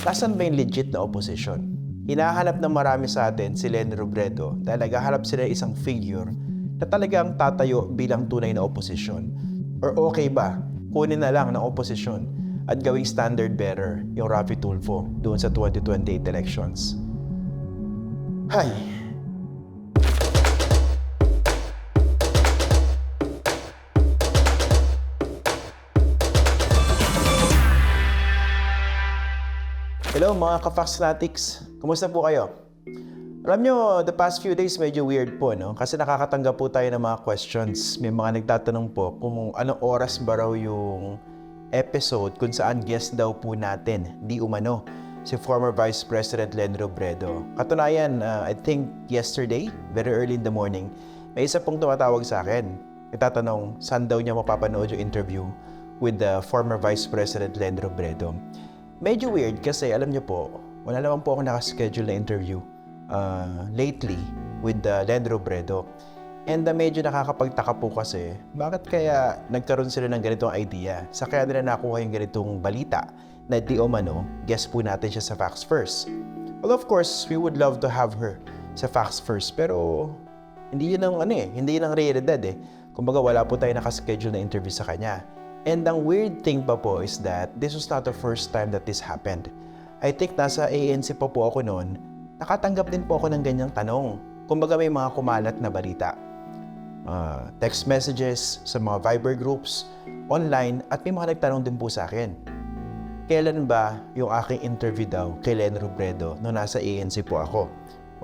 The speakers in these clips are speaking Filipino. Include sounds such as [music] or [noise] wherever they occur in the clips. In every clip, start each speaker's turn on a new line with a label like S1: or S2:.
S1: Nasaan ba yung legit na opposition? Hinahanap ng marami sa atin si Lenny Robredo dahil naghahanap sila ng isang figure na talagang tatayo bilang tunay na opposition. Or okay ba, kunin na lang ng opposition at gawing standard bearer yung Rafi Tulfo doon sa 2028 elections. Hay, Hello mga ka-Fox Fanatics! Kumusta po kayo? Alam nyo, the past few days medyo weird po, no? Kasi nakakatanggap po tayo ng mga questions. May mga nagtatanong po kung anong oras ba raw yung episode kung saan guest daw po natin, di umano, si former Vice President Len Robredo. Katunayan, uh, I think yesterday, very early in the morning, may isa pong tumatawag sa akin. Itatanong, saan daw niya mapapanood yung interview with the former Vice President Len Robredo. Medyo weird kasi alam niyo po, wala naman po ako nakaschedule na interview uh, lately with uh, Len Robredo. And uh, medyo nakakapagtaka po kasi, bakit kaya nagkaroon sila ng ganitong idea? Sa kaya nila nakuha yung ganitong balita na di o mano, guess po natin siya sa Facts First. Well, of course, we would love to have her sa Facts First, pero hindi yun ang ano eh, hindi yun ang realidad eh. Kumbaga wala po tayo nakaschedule na interview sa kanya. And ang weird thing pa po is that this was not the first time that this happened. I think nasa ANC pa po ako noon, nakatanggap din po ako ng ganyang tanong. Kumbaga may mga kumalat na balita. Uh, text messages sa mga Viber groups, online, at may mga nagtanong din po sa akin. Kailan ba yung aking interview daw kay Len Robredo nung nasa ANC po ako?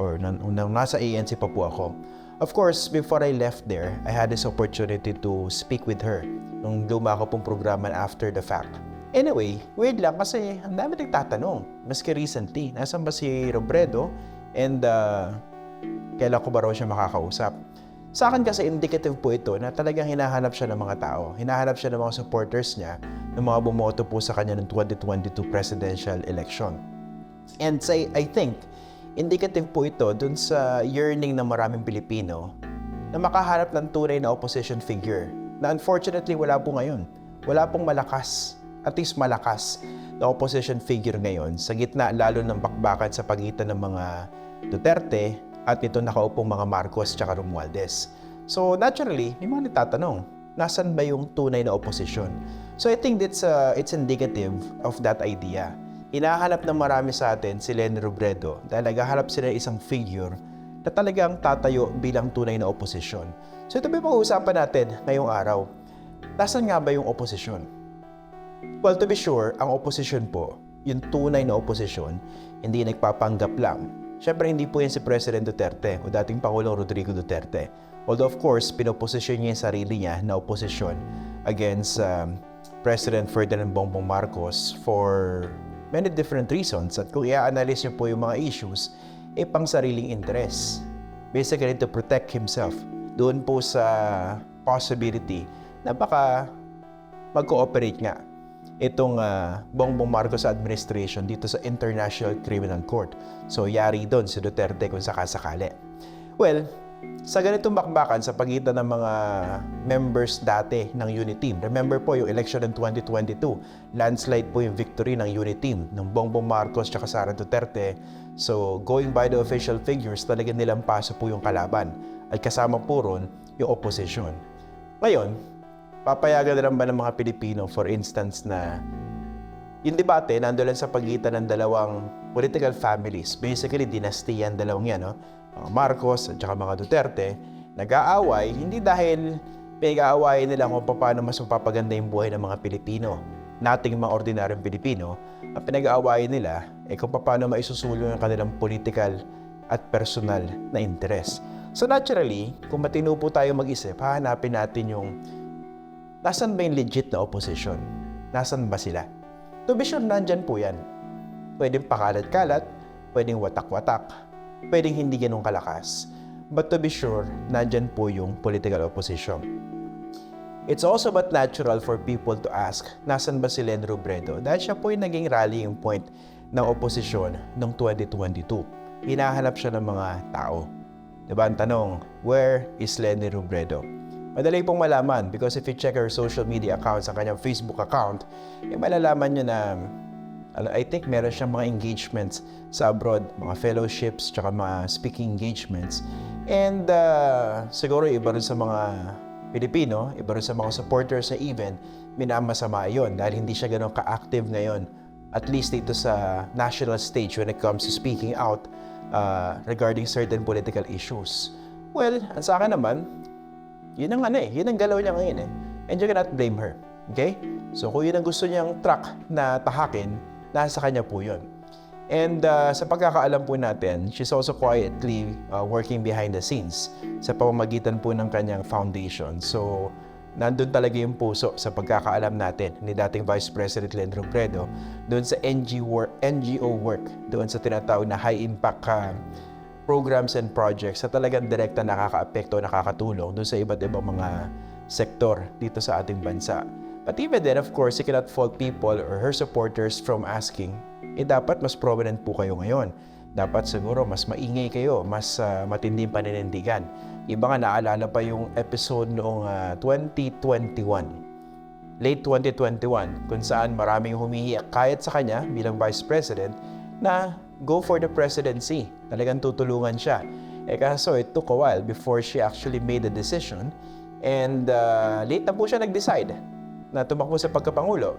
S1: Or nung, nung nasa ANC pa po ako? Of course, before I left there, I had this opportunity to speak with her nung luma ko pong programa after the fact. Anyway, weird lang kasi ang dami nagtatanong. Maski recently, nasan ba si Robredo and uh, kailan ko ba raw siya makakausap? Sa akin kasi indicative po ito na talagang hinahanap siya ng mga tao. Hinahanap siya ng mga supporters niya, ng mga bumoto po sa kanya ng 2022 presidential election. And say, I think, indicative po ito dun sa yearning ng maraming Pilipino na makaharap ng tunay na opposition figure na unfortunately wala po ngayon. Wala pong malakas, at least malakas na opposition figure ngayon sa gitna lalo ng bakbakan sa pagitan ng mga Duterte at nito nakaupong mga Marcos at Romualdez. So naturally, may mga nagtatanong, nasan ba yung tunay na opposition? So I think that's uh, it's indicative of that idea Hinahanap ng marami sa atin si Len Robredo dahil naghahanap sila ng isang figure na talagang tatayo bilang tunay na oposisyon. So ito ba yung pag-uusapan natin ngayong araw? Nasaan nga ba yung oposisyon? Well, to be sure, ang oposisyon po, yung tunay na oposisyon, hindi nagpapanggap lang. Siyempre, hindi po yan si President Duterte o dating Pangulong Rodrigo Duterte. Although of course, pinoposisyon niya yung sarili niya na oposisyon against um, President Ferdinand Bongbong Marcos for many different reasons at kung i-analyze niyo po yung mga issues, eh pang sariling interest. Basically to protect himself doon po sa possibility na baka mag-cooperate nga itong uh, Bongbong Marcos administration dito sa International Criminal Court. So, yari doon si Duterte kung sakasakali. Well, sa ganitong bakbakan sa pagitan ng mga members dati ng unit team. Remember po yung election ng 2022, landslide po yung victory ng unit team ng Bongbong Marcos at Sara Duterte. So going by the official figures, talaga nilang paso po yung kalaban at kasama po ron yung opposition. Ngayon, papayagan na ba ng mga Pilipino for instance na yung debate nandoon sa pagitan ng dalawang political families. Basically, dinastiyan dalawang yan, no? Mga Marcos at saka mga Duterte, nag-aaway hindi dahil pinag-aawayan nila kung paano mas mapapaganda yung buhay ng mga Pilipino, nating mga ordinaryong Pilipino, ang pinag-aawayan nila ay kung paano maisusulong ang kanilang political at personal na interes. So naturally, kung matino po tayo mag-isip, hahanapin natin yung nasan ba yung legit na opposition? Nasan ba sila? To be sure, nandyan po yan. Pwedeng pakalat-kalat, pwedeng watak-watak, pwedeng hindi ganun kalakas. But to be sure, nandyan po yung political opposition. It's also but natural for people to ask, nasan ba si Len Robredo? Dahil siya po yung naging rallying point ng oposisyon noong 2022. Hinahanap siya ng mga tao. Diba ang tanong, where is Lenny Robredo? Madali pong malaman because if you check her social media account sa kanyang Facebook account, eh malalaman nyo na I think meron siyang mga engagements sa abroad, mga fellowships, tsaka mga speaking engagements. And uh, siguro iba rin sa mga Pilipino, iba rin sa mga supporters sa event, minamasama yun dahil hindi siya ganun ka-active ngayon. At least dito sa national stage when it comes to speaking out uh, regarding certain political issues. Well, sa akin naman, yun ang ano eh, yun ang galaw niya ngayon eh. And you cannot blame her. Okay? So kung yun ang gusto niyang track na tahakin, nasa kanya po yun. And uh, sa pagkakaalam po natin, she's also quietly uh, working behind the scenes sa pamamagitan po ng kanyang foundation. So, nandun talaga yung puso sa pagkakaalam natin ni dating Vice President Len Robredo doon sa NG work, NGO work, doon sa tinatawag na high impact uh, programs and projects sa talagang direkta nakaka-apekto, nakakatulong doon sa iba't ibang mga sektor dito sa ating bansa. But even then, of course, you cannot fault people or her supporters from asking, eh dapat mas prominent po kayo ngayon. Dapat siguro mas maingay kayo, mas uh, matinding paninindigan. Iba nga naalala pa yung episode noong uh, 2021, late 2021, kung saan maraming humihiyak kahit sa kanya bilang Vice President na go for the presidency. Talagang tutulungan siya. Eh kaso it took a while before she actually made the decision and uh, late na po siya nag-decide na tumakbo sa pagkapangulo.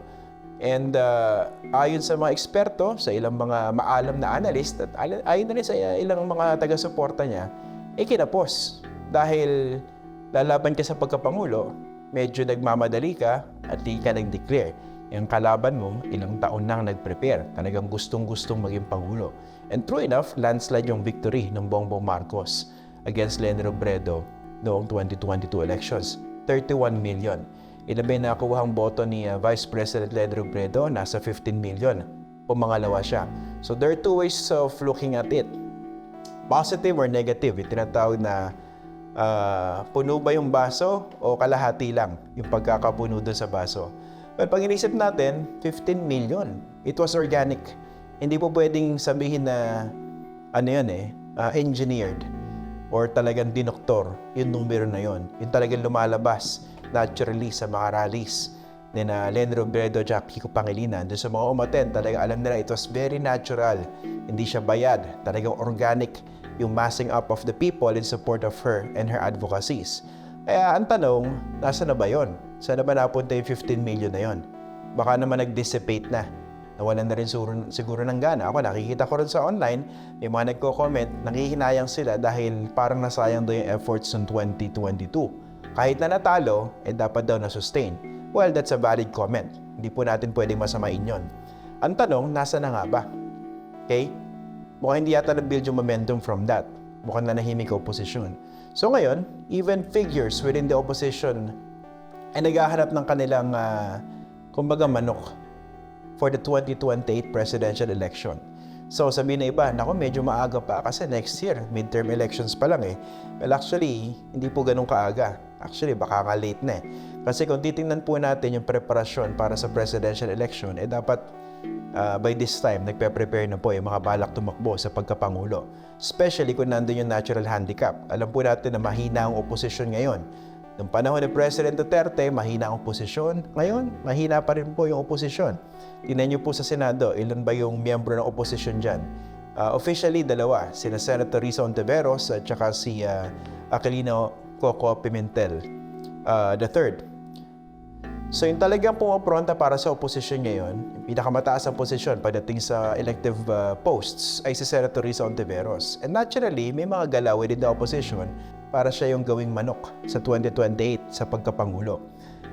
S1: And uh, ayon sa mga eksperto, sa ilang mga maalam na analyst, at ayon na rin sa ilang mga taga-suporta niya, eh kinapos. Dahil lalaban ka sa pagkapangulo, medyo nagmamadali ka at di ka nag-declare. Yung kalaban mo, ilang taon nang nag-prepare. Talagang gustong-gustong maging pangulo. And true enough, landslide yung victory ng Bongbong Marcos against Len Robredo noong 2022 elections. 31 million. Ilan ba yung nakuhang boto ni uh, Vice President Len Robredo? Nasa 15 million. Pumangalawa siya. So there are two ways of looking at it. Positive or negative. Yung tinatawag na uh, puno ba yung baso o kalahati lang yung pagkakapuno doon sa baso. Well, pag inisip natin, 15 million. It was organic. Hindi po pwedeng sabihin na ano yun eh, uh, engineered or talagang dinoktor yung numero na yon. Yung talagang lumalabas naturally sa mga rallies ni na Len Robredo at Kiko Pangilinan. Doon sa mga umaten, talagang alam nila it was very natural. Hindi siya bayad. Talagang organic yung massing up of the people in support of her and her advocacies. Kaya ang tanong, nasa na ba yon? Saan na ba napunta yung 15 million na yon? Baka naman nag-dissipate na. Nawalan na rin siguro, siguro ng gana. Ako nakikita ko rin sa online, may mga nagko-comment, nangihinayang sila dahil parang nasayang daw yung efforts ng 2022 kahit na natalo, eh dapat daw na-sustain. Well, that's a valid comment. Hindi po natin pwedeng masamain yon. Ang tanong, nasa na nga ba? Okay? Mukhang hindi yata na-build yung momentum from that. Mukhang nanahimik opposition. So ngayon, even figures within the opposition ay naghahanap ng kanilang, uh, kumbaga, manok for the 2028 presidential election. So sabihin na iba, nako medyo maaga pa kasi next year, midterm elections pa lang eh. Well actually, hindi po ganun kaaga. Actually, baka nga late na eh. Kasi kung titingnan po natin yung preparasyon para sa presidential election, eh dapat uh, by this time, nagpe-prepare na po yung mga balak tumakbo sa pagkapangulo. Especially kung nandun yung natural handicap. Alam po natin na mahina ang oposisyon ngayon. Noong panahon ni President Duterte, mahina ang oposisyon. Ngayon, mahina pa rin po yung oposisyon. Tingnan niyo po sa Senado, ilan ba yung miyembro ng oposisyon dyan? Uh, officially, dalawa. Sina Senator Risa Ontiveros at saka si uh, Aquilino Coco Pimentel uh, the third. So yung talagang pumapronta para sa opposition ngayon, yung pinakamataas ang posisyon pagdating sa elective uh, posts ay si Senator Risa Ontiveros. And naturally, may mga galaw within the opposition para siya yung gawing manok sa 2028 sa pagkapangulo.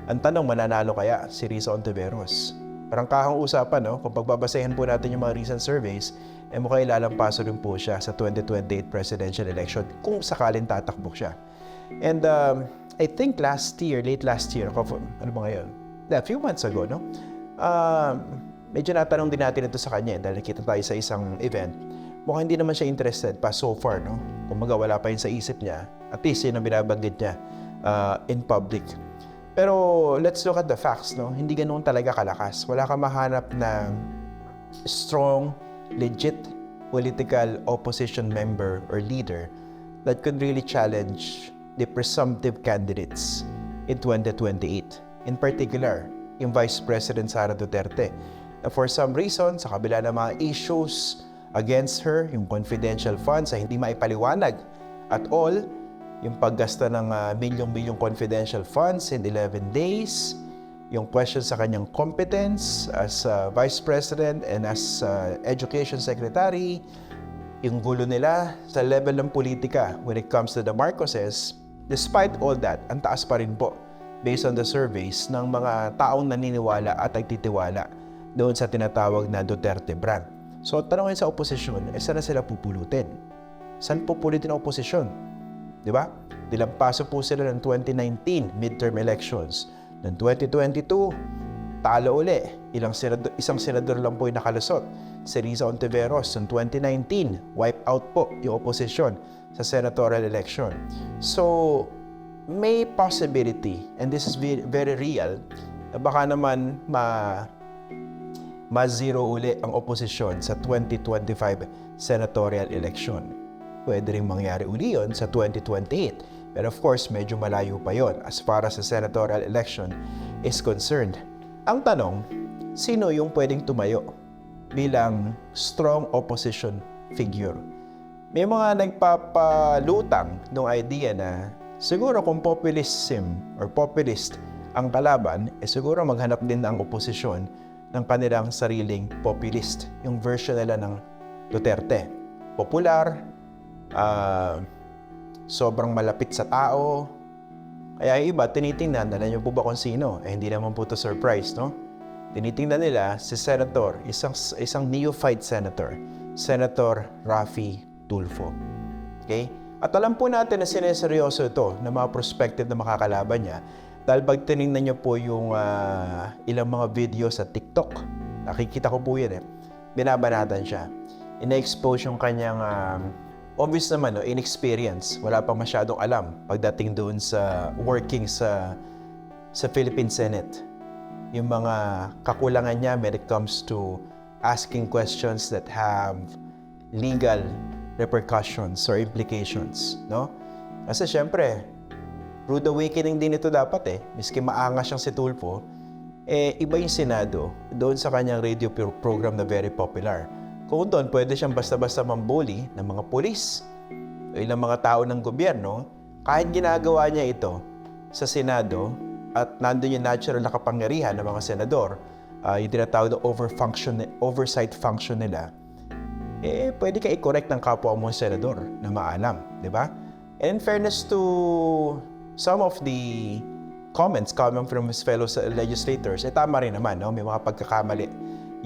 S1: Ang tanong, mananalo kaya si Risa Ontiveros? Parang kahang usapan, no? kung pagbabasehan po natin yung mga recent surveys, eh mukhang ilalampaso rin po siya sa 2028 presidential election kung sakalin tatakbo siya. And um, I think last year, late last year, ano ba ngayon? A few months ago, no? Um, medyo natanong din natin ito sa kanya eh, dahil nakita tayo sa isang event. Mukhang hindi naman siya interested pa so far, no? Kung maga wala pa yun sa isip niya, at least yun ang binabanggit niya uh, in public. Pero let's look at the facts, no? Hindi ganoon talaga kalakas. Wala kang mahanap ng strong, legit political opposition member or leader that could really challenge the presumptive candidates in 2028. In particular, yung Vice President Sara Duterte. na for some reason, sa kabila ng mga issues against her, yung confidential funds ay hindi maipaliwanag at all, yung paggasta ng ah, milyong-milyong confidential funds in 11 days, yung question sa kanyang competence as ah, Vice President and as ah, Education Secretary, yung gulo nila sa level ng politika when it comes to the Marcoses, despite all that, ang taas pa rin po based on the surveys ng mga taong naniniwala at nagtitiwala doon sa tinatawag na Duterte brand. So, tanongin sa oposisyon, eh saan na sila pupulutin? Saan pupulutin ang oposisyon? Di ba? Dilampaso po sila ng 2019 midterm elections. Ng 2022, talo uli. Ilang senador, isang senador lang po yung nakalusot. Si Riza Ontiveros noong 2019, wipe out po yung oposisyon sa senatorial election. So, may possibility, and this is very real, na baka naman ma ma-zero uli ang oposisyon sa 2025 senatorial election. Pwede rin mangyari uli yun sa 2028. Pero of course, medyo malayo pa yon as far as the senatorial election is concerned. Ang tanong, sino yung pwedeng tumayo bilang strong opposition figure? May mga nagpapalutang ng idea na siguro kung populism or populist ang kalaban, eh siguro maghanap din ang oposisyon ng kanilang sariling populist, yung version nila ng Duterte. Popular, ah, sobrang malapit sa tao. Kaya iba, tinitingnan, alam niyo po ba kung sino? Eh, hindi naman po to surprise, no? Tinitingnan nila si Senator, isang, isang neophyte senator, Senator Rafi Tulfo. Okay? At alam po natin na sineseryoso ito ng mga prospective na makakalaban niya dahil pag tinignan niyo po yung ah, ilang mga video sa TikTok, nakikita ko po yan eh, binabanatan siya. Ina-expose yung kanyang, um, obvious naman, no, inexperience. Wala pa masyadong alam pagdating doon sa working sa, sa Philippine Senate. Yung mga kakulangan niya when it comes to asking questions that have legal repercussions or implications, no? Kasi syempre, rude awakening din ito dapat eh. Miski maangas siyang si Tulfo, eh, iba yung Senado doon sa kanyang radio pro- program na very popular. Kung doon, pwede siyang basta-basta mambuli ng mga polis o ilang mga tao ng gobyerno, kahit ginagawa niya ito sa Senado at nandun yung natural na kapangyarihan ng mga senador, ah, yung tinatawag na over-function, oversight function nila, eh, pwede ka i-correct ng kapwa mo senador na maalam, di ba? And in fairness to some of the comments coming from his fellow legislators, eh tama rin naman, no? May mga pagkakamali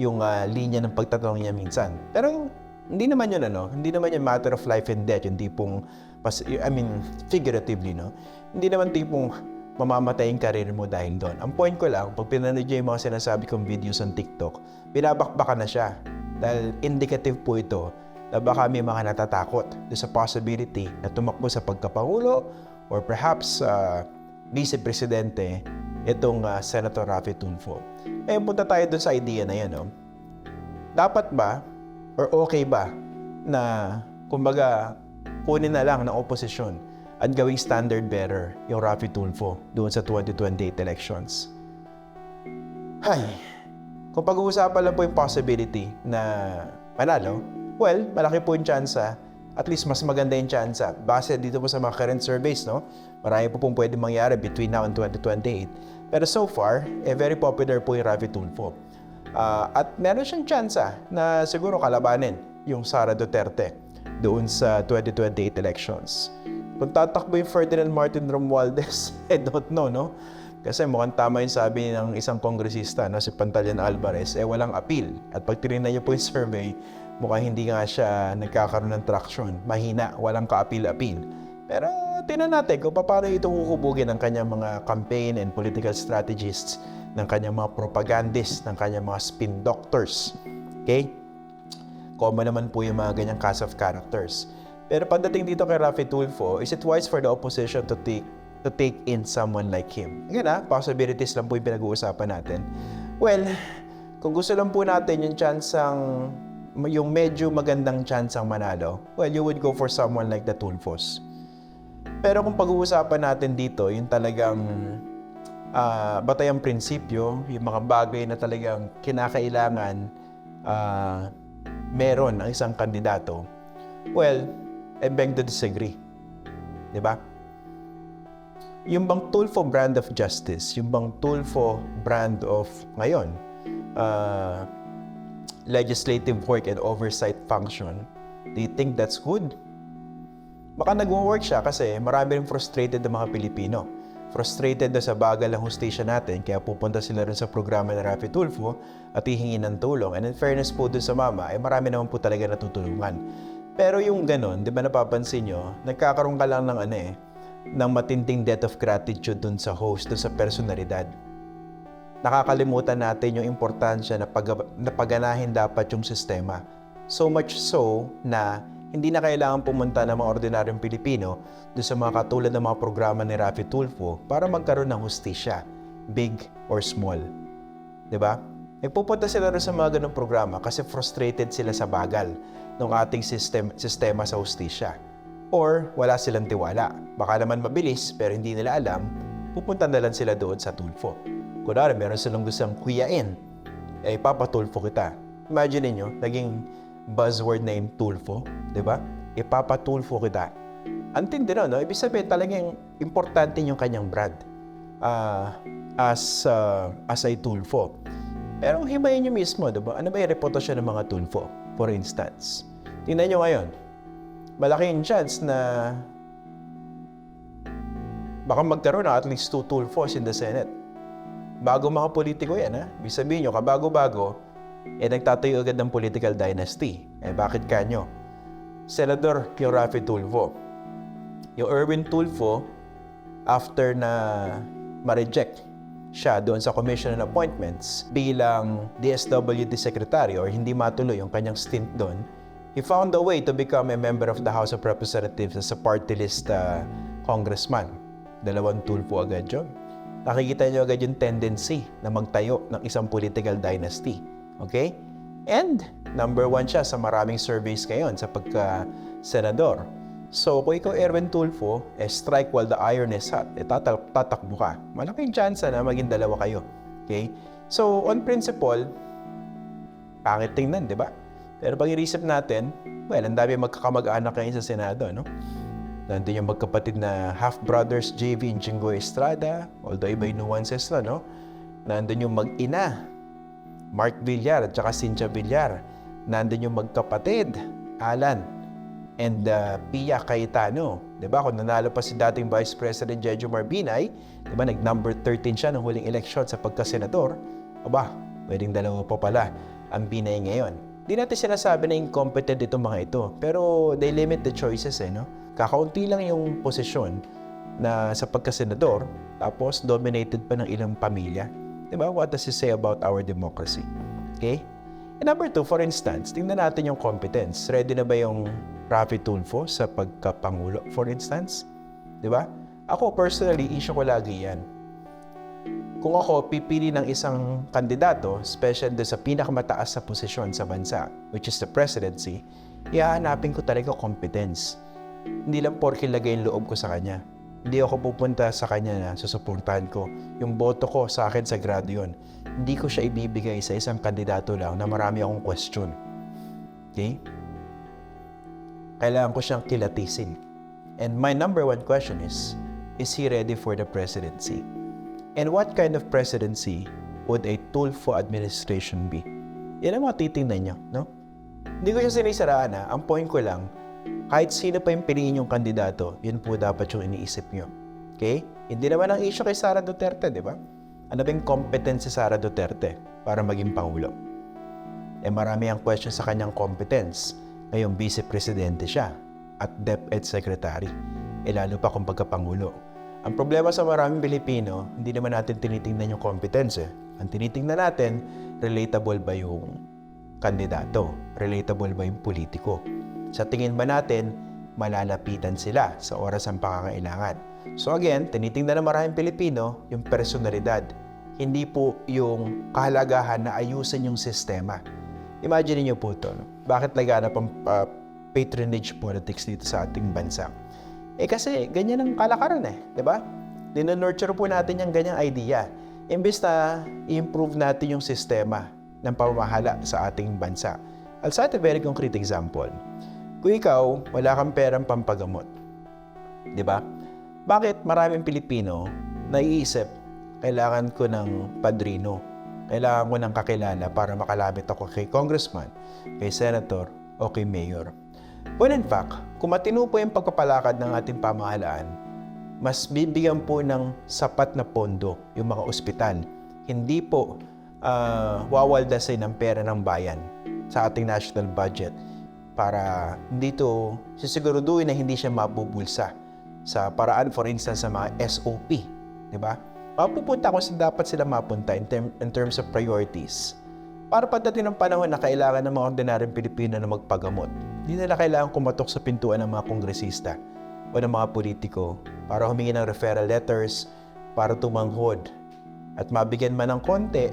S1: yung ah, linya ng pagtatanong niya minsan. Pero hindi naman yun, ano? Hindi naman yun matter of life and death, yung tipong, pas- I mean, figuratively, no? Hindi naman tipong mamamatay yung karir mo dahil doon. Ang point ko lang, pag pinanood niyo yung mga sinasabi kong videos on TikTok, binabakbakan na siya. Dahil indicative po ito na baka may mga natatakot sa possibility na tumakbo sa pagkapangulo or perhaps uh, vice-presidente itong ah, Senator Rafi Tulfo. Ngayon punta tayo doon sa idea na yan. No? Dapat ba or okay ba na kumbaga kunin na lang ng oposisyon at gawing standard bearer yung Rafi Tulfo doon sa 2028 elections? Hay, kung pag-uusapan lang po yung possibility na manalo, well, malaki po yung tsansa. At least mas maganda yung tsansa. Base dito po sa mga current surveys, no? Marami po pong pwede mangyari between now and 2028. Pero so far, eh, very popular po yung Rafi Tulfo. Ah, at meron siyang tsansa na siguro kalabanin yung Sara Duterte doon sa 2028 elections. Kung tatakbo yung Ferdinand Martin Romualdez, [laughs] I don't know, no? Kasi mukhang tama yung sabi ng isang kongresista, no, si Pantaleon Alvarez, eh walang appeal. At pag tinignan niyo po yung [laughs] survey, mukhang hindi nga siya nagkakaroon ng traction. Mahina, walang ka-appeal-appeal. Pero tingnan natin kung paano ito hukubugin ng kanyang mga campaign and political strategists, ng kanyang mga propagandists, ng kanyang mga spin doctors. Okay? Common naman po yung mga ganyang cast of characters. Pero pagdating dito kay Rafi Tulfo, is it wise for the opposition to take to take in someone like him? Again ah, possibilities lang po yung pinag-uusapan natin. Well, kung gusto lang po natin yung chance ang yung medyo magandang chance ang manalo, well, you would go for someone like the Tulfos. Pero kung pag-uusapan natin dito, yung talagang ah, batayang prinsipyo, yung mga bagay na talagang kinakailangan ah, meron ang isang kandidato, well, I beg to disagree. Di ba? Yung bang Tulfo brand of justice, yung bang Tulfo brand of ngayon, uh, legislative work and oversight function, do you think that's good? Baka nag-work siya kasi marami rin frustrated na mga Pilipino. Frustrated na sa bagal ng hustisya natin, kaya pupunta sila rin sa programa ng Rafi Tulfo at hihingi ng tulong. And in fairness po dun sa mama, ay marami naman po talaga natutulungan. Pero yung ganon, di ba napapansin nyo, nagkakaroon ka lang ng ano eh, ng matinding debt of gratitude dun sa host, dun sa personalidad. Nakakalimutan natin yung importansya na, pag, na paganahin dapat yung sistema. So much so na hindi na kailangan pumunta ng mga ordinaryong Pilipino doon sa mga katulad ng mga programa ni Rafi Tulfo para magkaroon ng hustisya, big or small. ba? Nagpupunta sila rin sa mga ganong programa kasi frustrated sila sa bagal ng ating system, sistema sa hustisya. Or wala silang tiwala. Baka naman mabilis pero hindi nila alam, pupunta na lang sila doon sa Tulfo. Kunwari, meron silang gustong kuyain, eh ipapatulfo kita. Imagine niyo naging buzzword na yung tulfo, di ba? Ipapatulfo kita. Ang tindi nun, no? Ibig sabihin talagang importante yung kanyang brand ah, as, uh, as ay tulfo. Pero himayin nyo mismo, di ba? Ano ba yung reputasyon ng mga tulfo? For instance, tingnan nyo ngayon, malaking chance na baka magkaroon ng at least two tulfos in the Senate. Bago mga politiko yan, ha? Ibig sabihin nyo, kabago-bago, eh nagtatayo agad ng political dynasty. Eh bakit kanyo? Senador yung Rafi Tulfo. Yung Erwin Tulfo, after na ma-reject siya doon sa Commission on Appointments bilang DSWD Secretary or hindi matuloy yung kanyang stint doon, he found a way to become a member of the House of Representatives as a party list uh, congressman. Dalawang Tulfo agad yun. Nakikita niyo agad yung tendency na magtayo ng isang political dynasty. Okay? And number one siya sa maraming surveys ngayon sa pagka-senador. So, kung ikaw Erwin Tulfo, eh, strike while the iron is hot, eh, tatak- tatakbo ka. Malaking chance na maging dalawa kayo. Okay? So, on principle, pangit tingnan, di ba? Pero pag inisip natin, well, ang dami magkakamag-anak ngayon sa Senado, no? Nandun yung magkapatid na half-brothers JV and Jingo Estrada, although iba yung nuances na, no? Nandun yung mag-ina, Mark Villar at saka Cynthia Villar. Nandun yung magkapatid, Alan and uh, Pia Cayetano. ba? Kung nanalo pa si dating Vice President Jejo Marbinay, ba, nag-number 13 siya ng huling eleksyon sa pagka-senador. Aba, pwedeng dalawa pa pala ang Binay ngayon. Di natin sinasabi na incompetent itong mga ito, pero they limit the choices eh, no? Kakaunti lang yung posisyon na sa pagka-senador, tapos dominated pa ng ilang pamilya. Di ba? What does it say about our democracy? Okay? And number two, for instance, tingnan natin yung competence. Ready na ba yung Rafi Tulfo sa pagkapangulo, for instance? Di ba? Ako, personally, issue ko lagi yan. Kung ako pipili ng isang kandidato, special do sa pinakamataas sa posisyon sa bansa, which is the presidency, ihahanapin ko talaga competence. Hindi lang porke lagay yung loob ko sa kanya. Hindi ako pupunta sa kanya na susuportahan ko. Yung boto ko sa akin sa grado yun. Hindi ko siya ibibigay sa isang kandidato lang na marami akong question. Okay? Kailangan ko siyang kilatisin. And my number one question is, is he ready for the presidency? And what kind of presidency would a Tulfo administration be? Yan ang mga titingnan nyo, no? Hindi ko siya sinisiraan ha. Ang point ko lang, kahit sino pa yung piliin yung kandidato, yun po dapat yung iniisip nyo. Okay? Hindi naman ang issue kay Sara Duterte, di ba? Ano ba yung competence si Sara Duterte para maging Pangulo? Eh marami ang question sa kanyang competence. Ngayong vice presidente siya at DepEd secretary. Eh lalo pa kung pagkapangulo. Ang problema sa maraming Pilipino, hindi naman natin tinitingnan yung competence. Eh. Ang tinitingnan natin, relatable ba yung kandidato? Relatable ba yung politiko? Sa tingin ba natin, malalapitan sila sa oras ng pangangailangan? So again, tinitingnan ng maraming Pilipino yung personalidad. Hindi po yung kahalagahan na ayusin yung sistema. Imagine niyo po ito. Bakit laganap ang uh, patronage politics dito sa ating bansa? Eh kasi ganyan ang kalakaran eh, 'di ba? Dinonurture po natin yung ganyang idea. Imbes na i-improve natin yung sistema ng pamamahala sa ating bansa. I'll cite a very concrete example. Kung ikaw, wala kang perang pampagamot, di ba? Bakit maraming Pilipino naiisip, kailangan ko ng padrino, kailangan ko ng kakilala para makalapit ako kay congressman, kay senator, o kay mayor. When in fact, kung matino po yung pagpapalakad ng ating pamahalaan, mas bibigyan po ng sapat na pondo yung mga ospital. Hindi po uh, wawaldasin ng pera ng bayan sa ating national budget para dito sisiguraduhin na hindi siya mabubulsa sa paraan for instance sa mga SOP, di ba? Mapupunta kung saan dapat sila mapunta in, term, in terms of priorities. Para pagdating ng panahon na kailangan ng mga ordinaryong Pilipino na magpagamot, hindi nila kailangan kumatok sa pintuan ng mga kongresista o ng mga politiko para humingi ng referral letters, para tumanghod. At mabigyan man ng konti,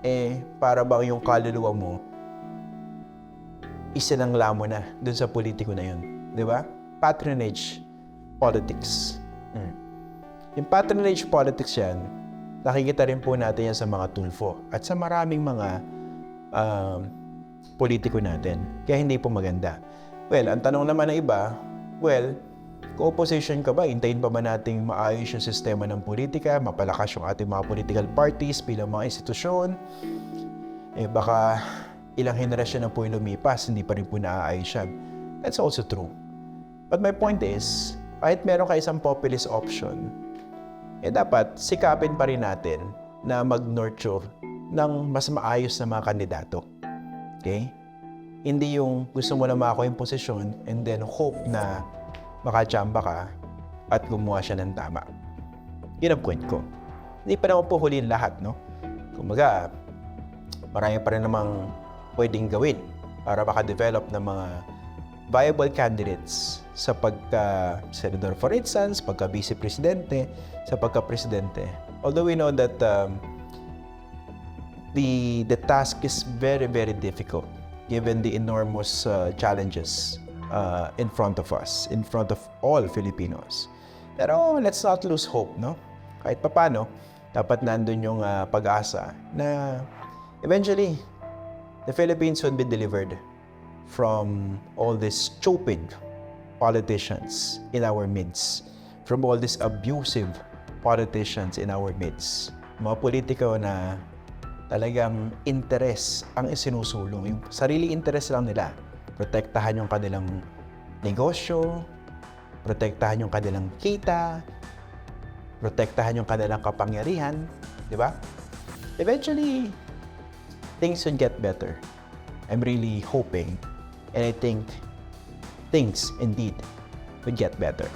S1: eh, para bang yung kaluluwa mo, isinangla mo na dun sa politiko na yun. Di ba? Patronage politics. Hmm. Yung patronage politics yan, nakikita rin po natin yan sa mga tulfo at sa maraming mga um, politiko natin. Kaya hindi po maganda. Well, ang tanong naman ng iba, well, kung opposition ka ba, hintayin pa ba nating maayos yung sistema ng politika, mapalakas yung ating mga political parties bilang mga institusyon? Eh baka ilang henerasyon na po yung lumipas, hindi pa rin po naaayos yan. That's also true. But my point is, kahit meron ka isang populist option, eh dapat sikapin pa rin natin na mag-nurture ng mas maayos na mga kandidato. Okay? Hindi yung gusto mo na makakuha yung posisyon and then hope na makachamba ka at gumawa siya ng tama. Yun ang point ko. Hindi pa naman po huliin lahat, no? Kumbaga, marami pa rin namang pwedeng gawin para maka-develop ng mga viable candidates sa pagka-senador for instance, pagka-vice-presidente, sa pagka-presidente. Although we know that um, the, the task is very, very difficult given the enormous uh, challenges uh, in front of us, in front of all Filipinos. Pero let's not lose hope, no? Kahit papano, dapat nandun yung uh, pag-asa na eventually, the Philippines would be delivered from all these stupid politicians in our midst, from all these abusive politicians in our midst. Mga politiko na talagang interes ang isinusulong. Yung sarili interes lang nila. Protektahan yung kanilang negosyo, protektahan yung kanilang kita, protektahan yung kanilang kapangyarihan, di ba? Eventually, things will get better. I'm really hoping and I think things indeed would get better.